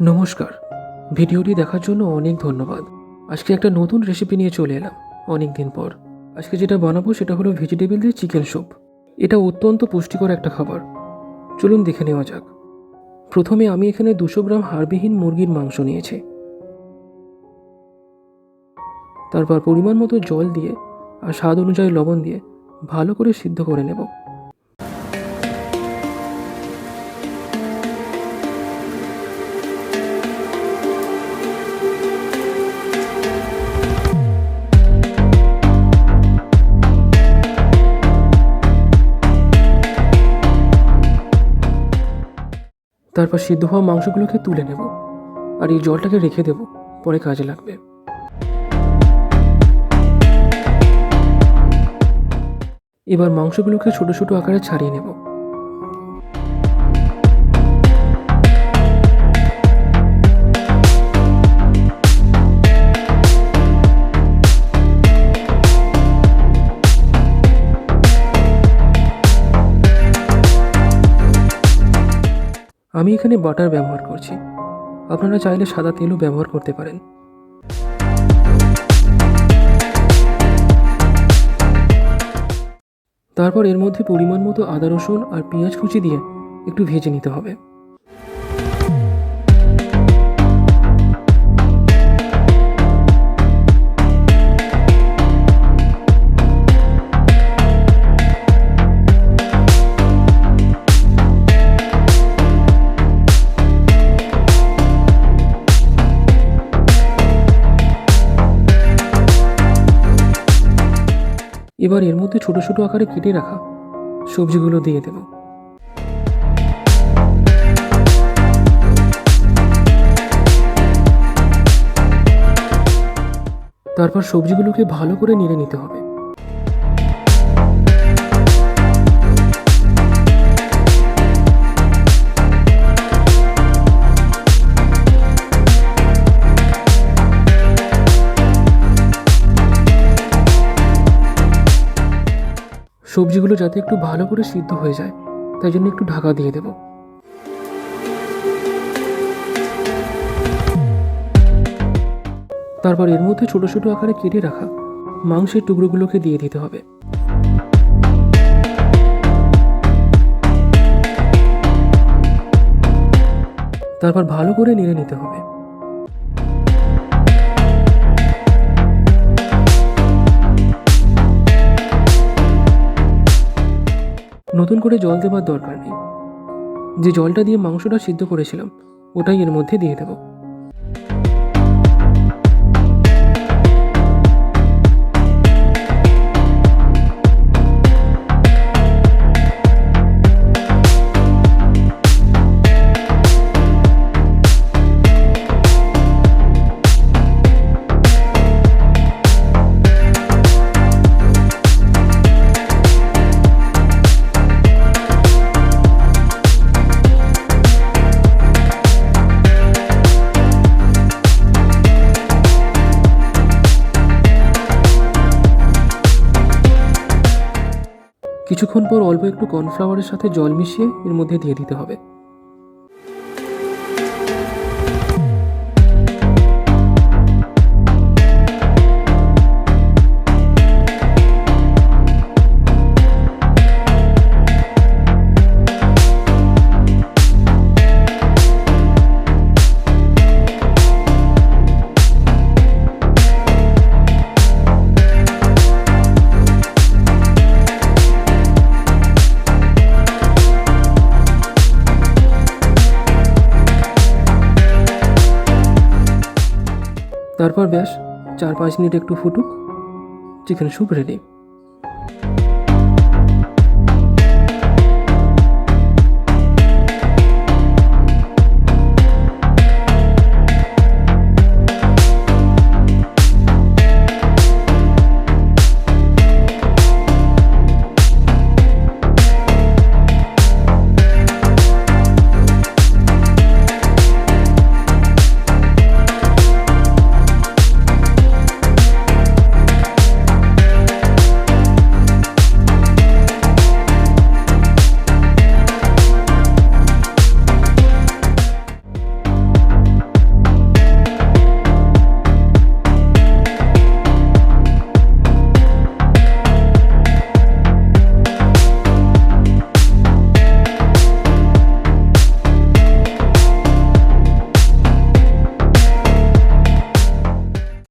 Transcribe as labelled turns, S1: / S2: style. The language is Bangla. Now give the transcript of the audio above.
S1: নমস্কার। ভিডিওটি দেখার জন্য অনেক ধন্যবাদ। আজকে একটা নতুন রেসিপি নিয়ে চলে এলাম অনেক দিন পর। আজকে যেটা বানাবো সেটা হলো ভেজিটেবল দিয়ে চিকেন স্যুপ এটা অত্যন্ত পুষ্টিকর একটা খাবার। চলুন দেখে নেওয়া যাক। প্রথমে আমি এখানে দুশো গ্রাম হাড়বিহীন মুরগির মাংস নিয়েছি। তারপর পরিমাণ মতো জল দিয়ে আর স্বাদ অনুযায়ী লবণ দিয়ে ভালো করে সিদ্ধ করে নেব। তারপর সিদ্ধ হওয়া মাংসগুলোকে তুলে নেব আর এই জলটাকে রেখে দেব, পরে কাজে লাগবে। এবার মাংসগুলোকে ছোট ছোট আকারে ছাড়িয়ে নেব। আমি এখানে বাটার ব্যবহার করছি। আপনারা চাইলে সাদা তেলও ব্যবহার করতে পারেন। তারপর এর মধ্যে পরিমাণ মতো আদা রসুন আর পেঁয়াজ কুচি দিয়ে একটু ভেজে নিতে হবে। এবার এর মধ্যে ছোট ছোট আকারে কেটে রাখা সবজিগুলো দিয়ে দেব। তারপর সবজিগুলোকে ভালো করে নেড়ে নিতে হবে। সবজিগুলো যাতে একটু ভালো করে সিদ্ধ হয়ে যায়, তাই জন্য একটু ঢাকা দিয়ে দেব। তারপর এর মধ্যে ছোট ছোট আকারে কেটে রাখা মাংসের টুকরোগুলোকে দিয়ে দিতে হবে। তারপর ভালো করে নেড়ে নিতে হবে। নতুন করে জল দেওয়ার দরকার নেই। যে জলটা দিয়ে মাংসটা সিদ্ধ করেছিলাম, ওটাই এর মধ্যে দিয়ে দেব। কিছুক্ষণ পর অল্প একটু কর্নফ্লাওয়ারের সাথে জল মিশিয়ে এর মধ্যে দিয়ে দিতে হবে। তারপর ব্যাস চার পাঁচ মিনিট একটু ফুটুক চিকেন স্যুপ রেডি